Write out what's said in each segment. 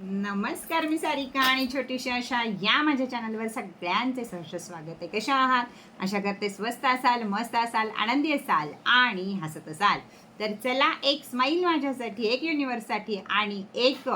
नमस्कार मी सारिका आणि छोटीशी अशा या माझ्या चॅनलवर सगळ्यांचे सहर्ष स्वागत आहे. कशा आहात? अशा करते स्वस्त असाल मस्त असाल आनंदी असाल आणि हसत असाल. तर चला एक स्माईल माझ्यासाठी एक युनिवर्ससाठी आणि एक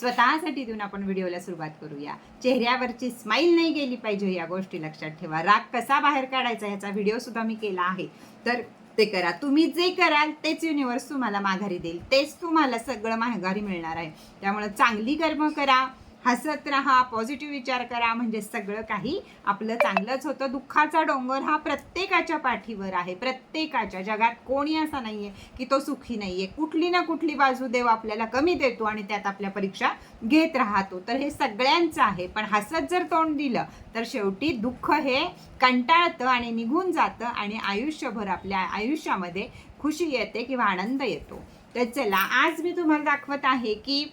स्वतःसाठी देऊन आपण व्हिडिओला सुरुवात करूया. चेहऱ्यावरची स्माईल नाही गेली पाहिजे या गोष्टी लक्षात ठेवा. राग कसा बाहेर काढायचा ह्याचा व्हिडिओ सुद्धा मी केला आहे. तर ते करा. तुम्ही जे कराल तेच युनिवर्स तुम्हाला माघारी देईल. तेच तुम्हाला सगळं माघारी मिळणार आहे. त्यामुळे चांगली कर्म करा. हसत राहा पॉझिटिव्ह विचार करा म्हणजे सगळं काही आपलं चांगलंच होतं. दुःखाचा डोंगर हा प्रत्येकाच्या पाठीवर आहे. प्रत्येकाच्या जगात कोणी असा नाही आहे की तो सुखी नाही आहे कुठली ना कुठली बाजू देव आपल्याला कमी देतो आणि त्यात आपल्या परीक्षा घेत राहतो. तर हे सगळ्यांचं आहे. पण हसत जर तोंड दिलं तर शेवटी दुःख हे कंटाळतं आणि निघून जातं आणि आयुष्यभर आपल्या आयुष्यामध्ये खुशी येते किंवा आनंद येतो. तर चला आज मी तुम्हाला दाखवत आहे की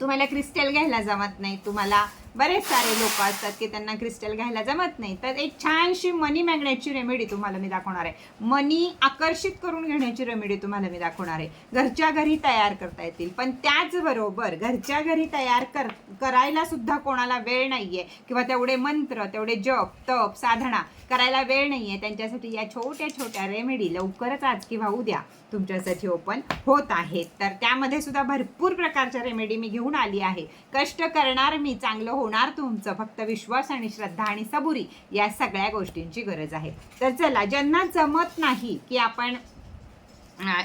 तुम्हाला क्रिस्टल घ्यायला जमत नाही. तुम्हाला बरेच सारे लोक असतात की त्यांना क्रिस्टल घ्यायला जमत नाही. तर एक छानशी मनी मॅग्नेटची रेमेडी तुम्हाला मी दाखवणार आहे. मनी आकर्षित करून घेण्याची रेमेडी तुम्हाला मी दाखवणार आहे. घरच्या घरी तयार करता येतील. पण त्याचबरोबर घरच्या घरी तयार कर करायला सुद्धा कोणाला वेळ नाही आहे किंवा तेवढे मंत्र तेवढे जप तप साधना करायला वेळ नाही आहे त्यांच्यासाठी या छोट्या छोट्या रेमेडी लवकरच आज किंवा उद्या तुमच्यासाठी ओपन होत आहेत. तर त्यामध्ये सुद्धा भरपूर प्रकारच्या रेमेडी मी घेऊन आली आहे. कष्ट करणार मी चांगलं होणार तुमचं. फक्त विश्वास आणि श्रद्धा आणि सबुरी या सगळ्या गोष्टींची गरज आहे. तर चला ज्यांना जमत नाही की आपण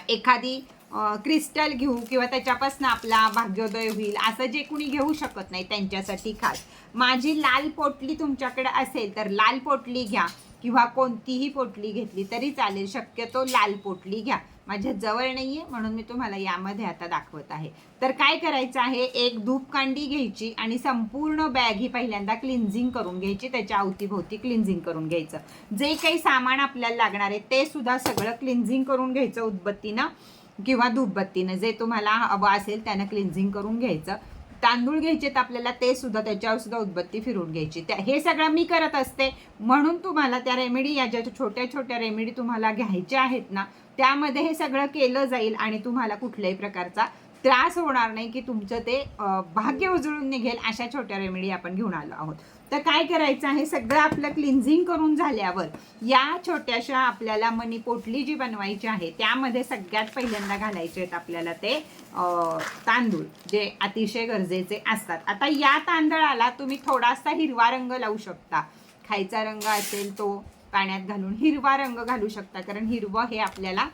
एखादी क्रिस्टल घेऊ किंवा त्याच्यापासून आपला भाग्योदय होईल असं जे कुणी घेऊ शकत नाही त्यांच्यासाठी खास. माझी लाल पोटली तुमच्याकडे असेल तर लाल पोटली घ्या. किंवा कोणतीही पोटली घेतली तरी चालेल. शक्यतो लाल पोटली घ्या. माझ्या जवळ नाही आहे म्हणून मी तुम्हाला यामध्ये आता दाखवत आहे. तर काय करायचं आहे? एक धूपकांडी घ्यायची आणि संपूर्ण बॅग ही पहिल्यांदा क्लिन्झिंग करून घ्यायची. त्याच्या अवतीभोवती क्लिन्झिंग करून घ्यायचं. जे काही सामान आपल्याला लागणार आहे ते सुद्धा सगळं क्लिन्झिंग करून घ्यायचं उदबत्तीनं किंवा धूपबत्तीनं. जे तुम्हाला हवं असेल त्यानं क्लिन्झिंग करून घ्यायचं. तांदूळ घ्यायचेत आपल्याला ते सुद्धा त्याच्यावर सुद्धा उदबत्ती फिरून घ्यायची. त्या हे सगळं मी करत असते. म्हणून तुम्हाला त्या रेमेडी या ज्या छोट्या छोट्या रेमेडी तुम्हाला घ्यायच्या आहेत ना त्यामध्ये हे सगळं केलं जाईल आणि तुम्हाला कुठल्याही प्रकारचा त्रास होणार नाही की तुमचं ते भाग्य उजळून निघेल अशा छोट्या रेमेडी आपण घेऊन आलो आहोत. तर काय करायचं आहे? सगळं आपलं क्लिन्झिंग करून झाल्यावर या छोट्याशा आपल्याला मनी पोटली जी बनवायची आहे त्यामध्ये सगळ्यात पहिल्यांदा घालायचे आहेत आपल्याला ते तांदूळ जे अतिशय गरजेचे असतात. आता या तांदळाला तुम्ही थोडासा हिरवा रंग लावू शकता. खायचा रंग असेल तो पाण्यात घालून हिरवा रंग घालू शकता कारण हिरवं हे आपल्याला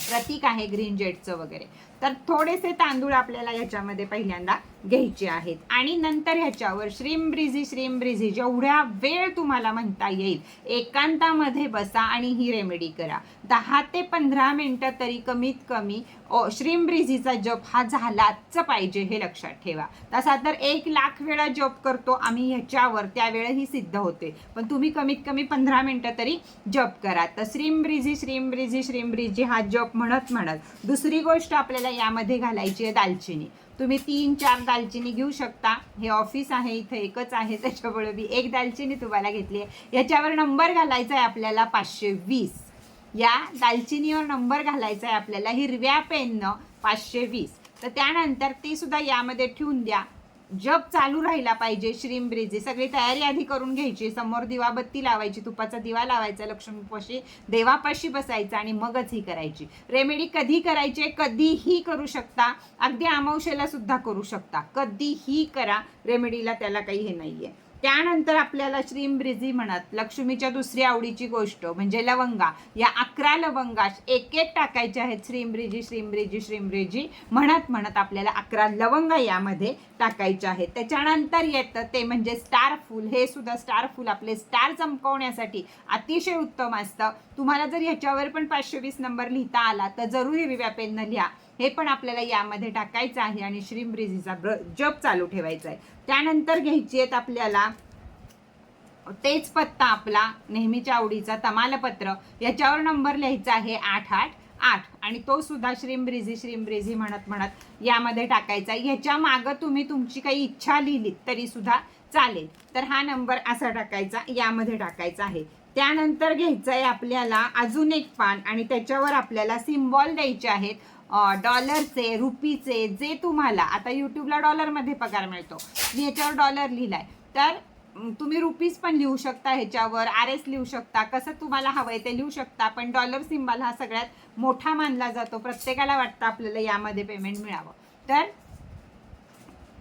प्रतीक आहे ग्रीन जेटचं वगैरे. तर थोडेसे तांदूळ आपल्याला याच्यामध्ये पहिल्यांदा घ्यायचे आहेत. आणि नंतर ह्याच्यावर श्रीम ब्रिझी श्रीम ब्रिझी जेवढ्या वेळ तुम्हाला म्हणता येईल एकांतामध्ये बसा आणि ही रेमेडी करा. दहा ते पंधरा मिनटं तरी कमीत कमी ओ श्रीम ब्रिझीचा जप हा झालाच पाहिजे हे लक्षात ठेवा. तसा तर एक लाख वेळा जप करतो आम्ही ह्याच्यावर त्यावेळेही सिद्ध होते. पण तुम्ही कमीत कमी पंधरा मिनटं तरी जप करा. तर श्रीम ब्रिझी श्रीम ब्रिझी श्रीम ब्रिझी हा जप म्हणत म्हणत दुसरी गोष्ट आपल्याला यामध्ये घालायची आहे दालचिनी. तुम्ही तीन चार दालचिनी घेऊ शकता. हे ऑफिस आहे इथं एकच आहे त्याच्यामुळे मी एक दालचिनी तुम्हाला घेतली आहे. याच्यावर नंबर घालायचा आहे आपल्याला पाचशे वीस. या दालचिनीवर नंबर घालायचा आहे आपल्याला हिरव्या पेननं पाचशे वीस. तर त्यानंतर ती सुद्धा यामध्ये ठेवून द्या. जप चालू राहिला पाहिजे श्रीमब्रिजे सगळी तयारी आधी करून घ्यायची. समोर दिवाबत्ती लावायची तुपाचा दिवा लावायचा लक्ष्मीपाशी देवापाशी बसायचं आणि मगच ही करायची. रेमेडी कधी करायची? कधीही करू शकता. अगदी अमावशेला सुद्धा करू शकता. कधीही करा. रेमेडीला त्याला काही हे नाही आहे त्यानंतर आपल्याला श्रीमब्रिजी म्हणत लक्ष्मीच्या दुसरी आवडीची गोष्ट म्हणजे लवंगा. या अकरा लवंगा एक एक टाकायच्या आहेत श्रीमब्रिजी श्रीमब्रिजी श्रीमब्रिजी म्हणत म्हणत आपल्याला अकरा लवंगा यामध्ये टाकायच्या आहेत. त्याच्यानंतर येतं ते म्हणजे स्टार फूल. हे सुद्धा स्टार फूल आपले स्टार चमकवण्यासाठी अतिशय उत्तम असतं. तुम्हाला जर ह्याच्यावर पण पाचशे वीस नंबर लिहिता आला तर जरूर हिरव्या पेननं लिहा. हे पण आपल्याला यामध्ये टाकायचं आहे आणि श्रीमब्रिजीचा ब्र जप चालू ठेवायचा आहे. त्यानंतर घ्यायची आहेत आपल्याला तेच पत्ता आपला नेहमीच्या आवडीचा तमालपत्र. याच्यावर नंबर लिहायचा आहे आठ आठ आठ. आणि तो सुद्धा श्रीम ब्रिझी श्रीम ब्रिझी म्हणत म्हणत यामध्ये टाकायचा ह्याच्या मागं तुम्ही तुमची काही इच्छा लिहिलीत तरी सुद्धा चालेल. तर हा नंबर असा टाकायचा यामध्ये टाकायचा आहे. त्यानंतर घ्यायचं आहे आपल्याला अजून एक पान आणि त्याच्यावर आपल्याला सिम्बॉल द्यायचे आहेत. डॉलरचे रुपीचे जे तुम्हाला आता यूट्यूबला डॉलरमध्ये पगार मिळतो. मी याच्यावर डॉलर लिहिलाय. तर तुम्ही रुपीज पण लिहू शकता ह्याच्यावर आर एस लिहू शकता कसं तुम्हाला हवंय ते लिहू शकता पण डॉलर सिम्बॉल हा सगळ्यात मोठा मानला जातो. प्रत्येकाला वाटतं आपल्याला यामध्ये पेमेंट मिळावं. तर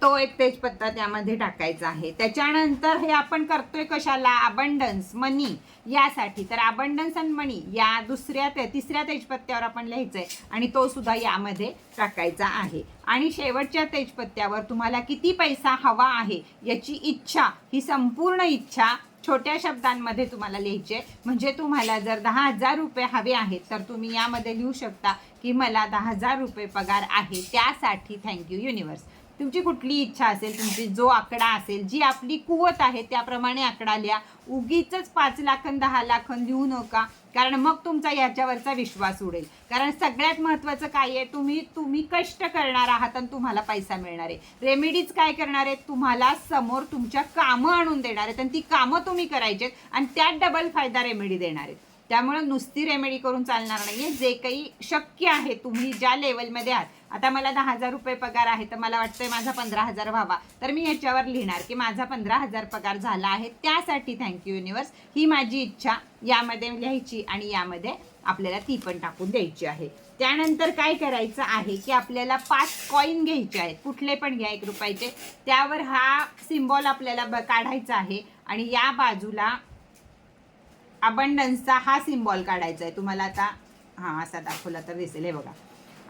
तो एक तेजपत्ता त्यामध्ये टाकायचा आहे. त्याच्यानंतर हे आपण करतोय कशाला? अबंडन्स मनी यासाठी. तर अबंडन्स आणि मनी या दुसऱ्या ते तिसऱ्या तेजपत्त्यावर आपण लिहायचंय आणि तो सुद्धा यामध्ये टाकायचा आहे. आणि शेवटच्या तेजपत्त्यावर तुम्हाला किती पैसा हवा आहे याची इच्छा ही संपूर्ण इच्छा छोट्या शब्दांमध्ये तुम्हाला लिहायचे. म्हणजे तुम्हाला जर दहा हजार रुपये हवे आहेत तर तुम्ही यामध्ये लिहू शकता की मला दहा हजार रुपये पगार आहे. त्यासाठी थँक्यू युनिवर्स तुमची कुठली इच्छा असेल तुमची जो आकडा असेल जी आपली कुवत आहे त्याप्रमाणे आकडा लिहा. उगीच पाच लाखन दहा लाखन लिहू नका. कारण मग तुमचा याच्यावरचा विश्वास उडेल. कारण सगळ्यात महत्त्वाचं काय आहे तुम्ही तुम्ही कष्ट करणार आहात आणि तुम्हाला पैसा मिळणार आहे. रेमेडीज काय करणार आहेत? तुम्हाला समोर तुमच्या कामं आणून देणार आहेत आणि ती कामं तुम्ही करायचे आणि त्यात डबल फायदा रेमेडी देणार आहेत. त्यामुळे नुसती रेमेडी करून चालणार नाहीये. जे काही शक्य आहे तुम्ही ज्या लेवलमध्ये आहात. आता मला दहा हजार रुपये पगार आहे तर मला वाटतंय माझा पंधरा हजार व्हावा. तर मी याच्यावर लिहिणार की माझा पंधरा हजार पगार झाला आहे. त्यासाठी थँक्यू युनिवर्स ही माझी इच्छा यामध्ये लिहायची आणि यामध्ये आपल्याला ती पण टाकून द्यायची आहे. त्यानंतर काय करायचं आहे की आपल्याला पाच कॉईन घ्यायचे आहेत. कुठले पण घ्या एक रुपयाचे. त्यावर हा सिम्बॉल आपल्याला ब- काढायचा आहे. आणि या बाजूला अबंडन्सचा हा सिम्बॉल काढायचा आहे तुम्हाला आता हां असा दाखवला तर दिसेल. हे बघा.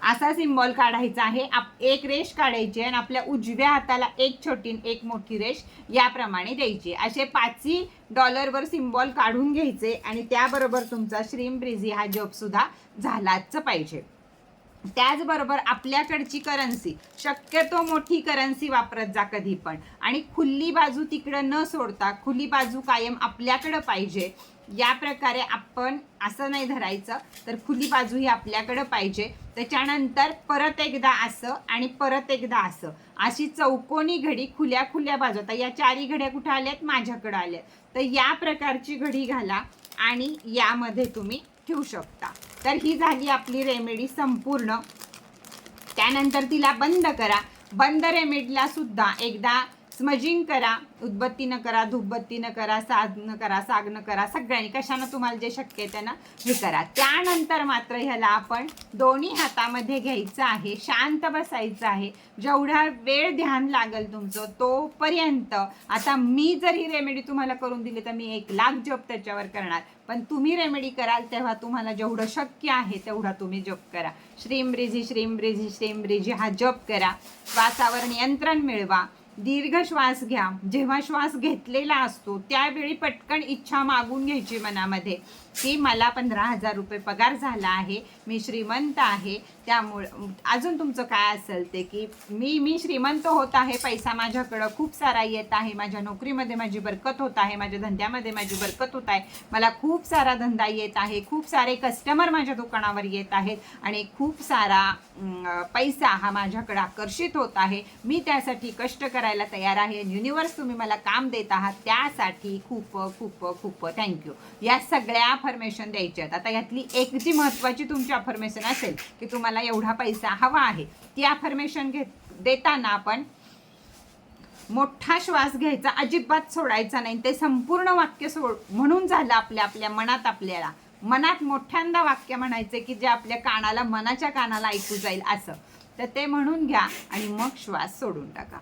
असा सिम्बॉल काढायचा आहे. आप एक रेष काढायची आहे आणि आपल्या उजव्या हाताला एक छोटी आणि एक मोठी रेष याप्रमाणे द्यायची असे पाचही डॉलरवर सिम्बॉल काढून घ्यायचे आणि त्याबरोबर तुमचा श्रीम ब्रिझी हा जॉब सुद्धा झालाच पाहिजे. त्याचबरोबर आपल्याकडची करन्सी शक्यतो मोठी करन्सी वापरत जा कधी पण आणि खुली बाजू तिकडं न सोडता खुली बाजू कायम आपल्याकडं पाहिजे. या प्रकारे आपण असं नाही धरायचं तर खुली बाजू ही आपल्याकडं पाहिजे. त्याच्यानंतर परत एकदा असं आणि परत एकदा असं. अशी चौकोनी घडी खुल्या खुल्या बाजू. आता या चारी घड्या कुठे आल्यात? माझ्याकडं आल्यात. तर या प्रकारची घडी घाला आणि यामध्ये तुम्ही ठेवू शकता. तर ही झाली आपली रेमेडी संपूर्ण. त्यानंतर तिला बंद करा. बंद रेमेडीला सुद्धा एकदा स्मजिंग करा उदबत्तीनं करा धूपबत्तीनं करा साधनं करा सागनं करा सगळ्यांनी कशानं तुम्हाला जे शक्य आहे त्यांना हे करा. त्यानंतर मात्र ह्याला आपण दोन्ही हातामध्ये घ्यायचं आहे शांत बसायचं आहे. जेवढा वेळ ध्यान लागेल तुमचं तोपर्यंत आता मी जर ही रेमेडी तुम्हाला करून दिली तर मी एक लाख जप त्याच्यावर करणार. पण तुम्ही रेमेडी कराल तेव्हा तुम्हाला जेवढं शक्य आहे तेवढा तुम्ही जप करा. श्रीम ब्रिझी श्रीम ब्रिझी श्रीम ब्रिझी हा जप करा. श्वासावर नियंत्रण मिळवा. दीर्घ श्वास घ्या. जेव्हा श्वास घेतलेला असतो त्यावेळी पटकन इच्छा मागून घ्यायची मनामध्ये. की मला पंधरा हजार रुपये पगार झाला आहे मी श्रीमंत आहे त्यामुळं अजून तुमचं काय असेल ते की मी मी श्रीमंत होत आहे पैसा माझ्याकडं खूप सारा येत आहे माझ्या नोकरीमध्ये माझी बरकत होत आहे माझ्या धंद्यामध्ये माझी बरकत होत आहे मला खूप सारा धंदा येत आहे खूप सारे कस्टमर माझ्या दुकानावर येत आहेत आणि खूप सारा पैसा हा माझ्याकडे आकर्षित होत आहे. मी त्यासाठी कष्ट करायला तयार आहे. युनिवर्स तुम्ही मला काम देत आहात त्यासाठी खूप खूप खूप थँक्यू या सगळ्या अफर्मेशन द्यायच्या आहेत आता यातली एक जी महत्त्वाची तुमची अफर्मेशन असेल की तुम्हाला एवढा पैसा हवा आहे. ती अफर्मेशन घेत देताना आपण मोठा श्वास घ्यायचा अजिबात सोडायचा नाही. ते संपूर्ण वाक्य सोड म्हणून झालं आपल्या आपल्या मनात आपल्याला. मनात मोठ्यांदा वाक्य म्हणायचे की जे आपल्या कानाला मनाच्या कानाला ऐकू जाईल असं. तर ते म्हणून घ्या आणि मग श्वास सोडून टाका.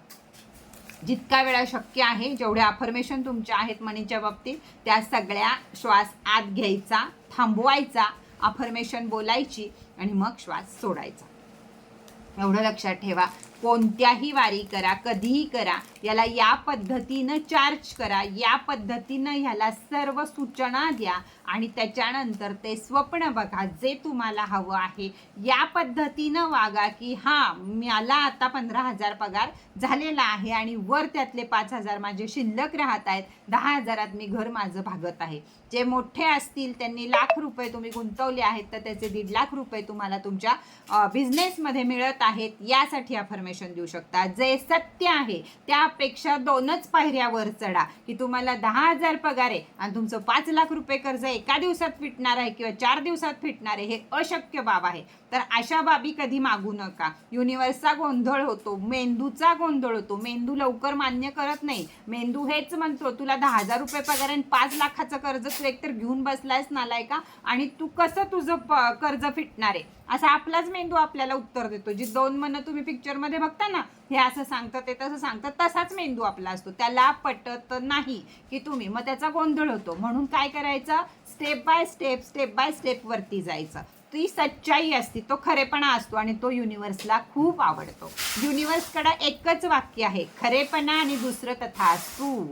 जितका वेळा शक्य आहे जेवढ्या अफर्मेशन तुमच्या आहेत मनीच्या बाबतीत त्या सगळ्या श्वास आत घ्यायचा थांबवायचा अफर्मेशन बोलायची आणि मग श्वास सोडायचा. एवढं लक्षात ठेवा. कोणत्याही वारी करा कधीही करा याला या पद्धतीनं चार्ज करा या पद्धतीनं ह्याला सर्व सूचना द्या आणि त्याच्यानंतर ते स्वप्न बघा जे तुम्हाला हवं आहे. या पद्धतीनं वागा की हां मला आता पंधरा हजार पगार झालेला आहे आणि वर त्यातले पाच हजार माझे शिल्लक राहत आहेत. दहा हजारात मी घर माझं भागत आहे. जे मोठे असतील त्यांनी लाख रुपये तुम्ही गुंतवले आहेत तर त्याचे दीड लाख रुपये तुम्हाला तुमच्या बिझनेसमध्ये मिळत आहेत. यासाठी अफर्मेशन इन्फॉर्मेशन देऊ शकता. जे सत्य आहे त्यापेक्षा दोनच पायऱ्यावर चढा. की तुम्हाला दहा हजार पगार आहे आणि तुमचं पाच लाख रुपये कर्ज एका दिवसात फिटणार आहे किंवा चार दिवसात फिटणार आहे हे अशक्य बाब आहे. तर अशा बाबी कधी मागू नका. युनिव्हर्सचा गोंधळ होतो मेंदूचा गोंधळ होतो. मेंदू लवकर मान्य करत नाही. मेंदू हेच म्हणतो तुला दहा हजार रुपये पगार आणि पाच लाखाचं कर्ज तू एकतर घेऊन बसलायस नालाय का आणि तू कसं तुझं प- कर्ज फिटणार आहे? असा आपलाच मेंदू आपल्याला उत्तर देतो. जी दोन मनं तुम्ही पिक्चरमध्ये बघता ना हे असं सांगतं ते तसं सांगतं तसाच मेंदू आपला असतो. त्याला पटत नाही की तुम्ही मग त्याचा गोंधळ होतो. म्हणून काय करायचं? Step by step step by step वरती जायचं. ती सच्चाई असते तो खरेपणा असतो आणि तो युनिव्हर्सला खूप आवडतो. युनिवर्सकडं एकच वाक्य आहे खरेपणा आणि दुसरं तथास्तू.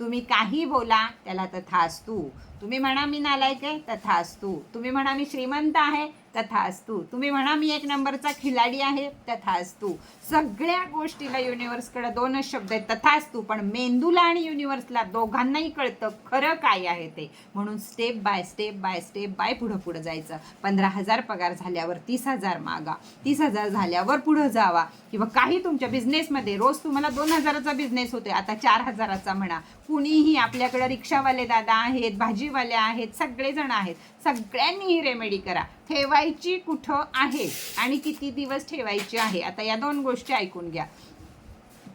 तुम्ही काही बोला त्याला तथास्तू. तुम्ही म्हणा मी नालायक आहे तथास्तू. तुम्ही म्हणा मी श्रीमंत आहे तथास्तू तुम्ही म्हणा मी एक नंबरचा खिलाडी आहे तथास्तू सगळ्या गोष्टीला युनिव्हर्सकडे दोनच शब्द आहेत तथास्तू पण मेंदूला आणि युनिव्हर्सला दोघांनाही कळतं खरं काय आहे ते. म्हणून step by step by step by पुढं पुढं जायचं. पंधरा हजार पगार झाल्यावर तीस हजार मागा. तीस हजार झाल्यावर पुढं जावा. किंवा काही तुमच्या बिझनेसमध्ये रोज तुम्हाला दोन हजाराचा बिझनेस होते आता चार हजाराचा म्हणा. कुणीही आपल्याकडे रिक्षावाले दादा आहेत भाजीवाले आहेत सगळेजण आहेत. सगळ्यांनी ही रेमेडी करा. ठेवायची कुठं आहे? आणि किती दिवस ठेवायची आहे? आता या दोन गोष्टी ऐकून घ्या.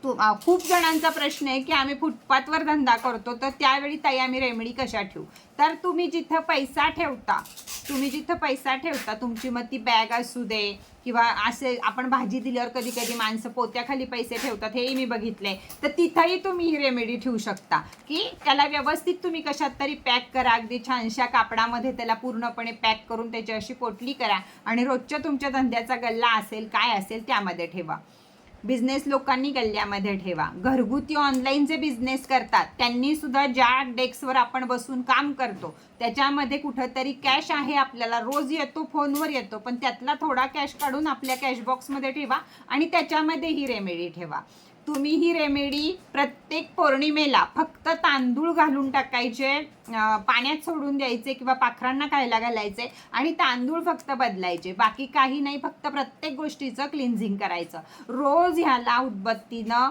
तू खूप जणांचा प्रश्न आहे की आम्ही फुटपाथवर धंदा करतो तर त्यावेळी ताई आम्ही रेमेडी कशा ठेवू? तर तुम्ही जिथं पैसा ठेवता तुम्ही जिथं पैसा ठेवता तुमची मग ती बॅग असू दे किंवा असे आपण भाजी दिल्यावर कधी कधी माणसं पोत्याखाली पैसे ठेवतात हेही मी बघितले तर तिथंही तुम्ही ही रेमेडी ठेवू शकता. की त्याला व्यवस्थित तुम्ही कशात तरी पॅक करा अगदी छानशा कापडामध्ये त्याला पूर्णपणे पॅक करून त्याची अशी पोटली करा आणि रोजच्या तुमच्या धंद्याचा गल्ला असेल काय असेल त्यामध्ये ठेवा. बिझनेस लोकांनी गल्ल्यामध्ये ठेवा. घरगुती ऑनलाईन जे बिझनेस करतात त्यांनी सुद्धा ज्या डेस्कवर आपण बसून काम करतो त्याच्यामध्ये कुठंतरी कॅश आहे आपल्याला. रोज येतो फोनवर येतो पण त्यातला थोडा कॅश काढून आपल्या कॅश बॉक्समध्ये ठेवा आणि त्याच्यामध्ये ही रेमेडी ठेवा. तुम्ही ही रेमेडी प्रत्येक पौर्णिमेला फक्त तांदूळ घालून टाकायचे पाण्यात सोडून द्यायचे किंवा पाखरांना खायला घालायचे आणि तांदूळ फक्त बदलायचे. बाकी काही नाही फक्त प्रत्येक गोष्टीचं क्लिन्झिंग करायचं. रोज ह्याला उदबत्तीनं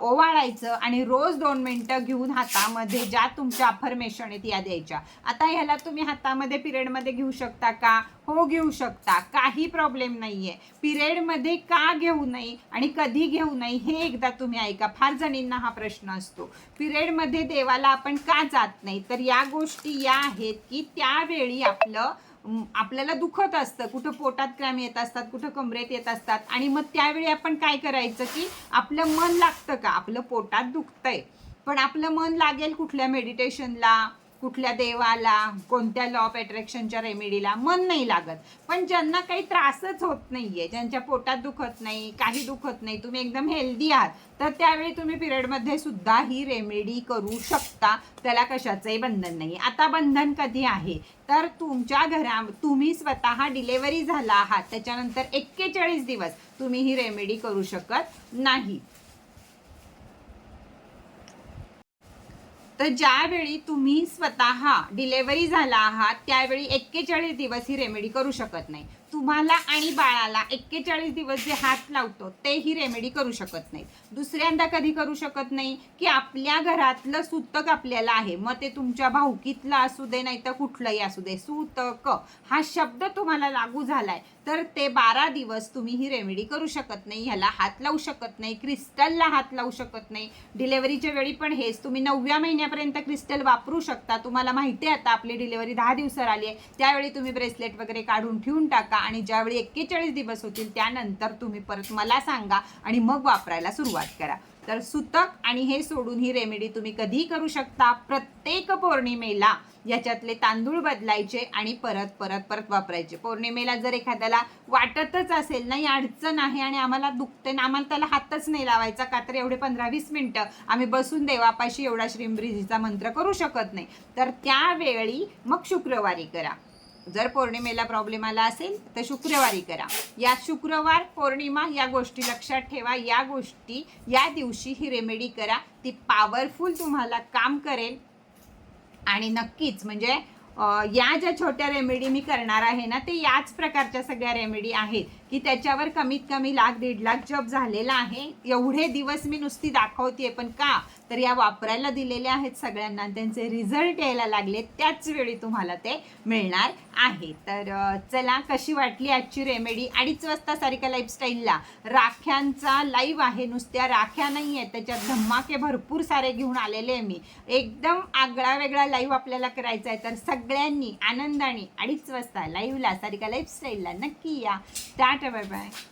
ओवाळायचं आणि रोज दोन मिनटं घेऊन हातामध्ये ज्या तुमच्या अफर्मेशन आहेत या द्यायच्या. आता ह्याला तुम्ही हातामध्ये पिरियडमध्ये घेऊ शकता का? हो घेऊ शकता. काही प्रॉब्लेम नाहीये. पिरियडमध्ये का घेऊ नये आणि कधी घेऊ नये हे एकदा तुम्ही ऐका. फार जणींना हा प्रश्न असतो. पिरियडमध्ये देवाला आपण का जात नाही? तर या गोष्टी या आहेत की त्यावेळी आपलं आपल्याला दुखत असतं. कुठं पोटात क्रॅम येत असतात कुठं कमरेत येत असतात. आणि मग त्यावेळी आपण काय करायचं की आपलं मन लागतं का? आपलं पोटात दुखतंय. पण आपलं मन लागेल कुठल्या मेडिटेशनला कुठल्या देवाला कोणत्या लॉ ऑफ अट्रॅक्शनच्या रेमेडीला मन नाही लागत. पण ज्यांना काही त्रासच होत नाही आहे ज्यांच्या पोटात दुखत नाही काही दुखत नाही तुम्ही एकदम हेल्दी आहात तर त्यावेळी तुम्ही पिरियडमध्ये सुद्धा ही रेमेडी करू शकता. त्याला कशाचंही बंधन नाही. आता बंधन कधी आहे? तर तुमच्या घरा तुम्ही स्वतः डिलेवरी झाला आहात त्याच्यानंतर एक्केचाळीस दिवस तुम्ही ही रेमेडी करू शकत नाही. तर ज्यावेळी तुम्ही स्वतः डिलेवरी झाला आहात त्यावेळी एक्केचाळीस दिवस ही रेमेडी करू शकत नाही. तुम्हाला आणि बाळाला एक्केचाळीस दिवस जे हात लावतो ते ही रेमेडी करू शकत नाही दुसऱ्यांदा कधी करू शकत नाही की आपल्या घरातलं सूतक आपल्याला आहे. मग ते तुमच्या भाऊकीतलं असू दे नाही तर कुठलंही असू दे. सूतक. हा शब्द तुम्हाला लागू झालाय तर ते बारा दिवस तुम्ही ही रेमेडी करू शकत नाही. ह्याला हात लावू शकत नाही. क्रिस्टलला हात लावू शकत नाही. डिलेवरीच्या वेळी पण हेच तुम्ही नवव्या महिन्यापर्यंत क्रिस्टल वापरू शकता. तुम्हाला माहिती आहे आता आपली डिलेवरी दहा दिवसावर आली आहे. त्यावेळी तुम्ही ब्रेसलेट वगैरे काढून ठेवून टाका. आणि ज्यावेळी एक्केचाळीस दिवस होतील त्यानंतर तुम्ही परत मला सांगा आणि मग वापरायला सुरुवात करा. तर सुतक आणि हे सोडून ही रेमेडी तुम्ही कधी करू शकता. प्रत्येक पौर्णिमेला याच्यातले तांदूळ बदलायचे आणि परत परत परत वापरायचे. पौर्णिमेला जर एखाद्याला वाटतच असेल नाही अडचण आहे आणि आम्हाला दुखते ना आम्हाला त्याला हातच नाही लावायचा का तर एवढे पंधरा वीस मिनटं आम्ही बसून देवापाशी एवढा श्रीमब्रिजीचा मंत्र करू शकत नाही. तर त्यावेळी मग शुक्रवारी करा. जर पौर्णिमेला प्रॉब्लेम आला असेल तर शुक्रवारी करा. या शुक्रवार पौर्णिमा या गोष्टी लक्षात ठेवा. या गोष्टी या दिवशी ही रेमेडी करा. ती पॉवरफुल तुम्हाला काम करेल. आणि नक्कीच म्हणजे या ज्या छोट्या रेमेडी मी करणार आहे ना ते याच प्रकारच्या सगळ्या रेमेडी आहेत. की त्याच्यावर कमीत कमी लाख दीड लाख जप झालेला आहे. एवढे दिवस मी नुसती दाखवते पण का? तर या वापरायला दिलेल्या आहेत सगळ्यांना. त्यांचे रिझल्ट यायला लागले. त्याच वेळी तुम्हाला ते मिळणार आहे. तर चला कशी वाटली आजची रेमेडी अडीच वाजता सारिका लाईफस्टाईलला राख्यांचा लाईव्ह आहे नुसत्या राख्या नाही आहेत त्याच्यात धमाके भरपूर सारे घेऊन आलेले आहे मी. एकदम आगळा वेगळा लाईव्ह आपल्याला करायचा आहे. तर सगळ्यांनी आनंदाने अडीच वाजता लाईव्हला सारिका लाईफस्टाईलला नक्की या. त्या टाटा बाय बाय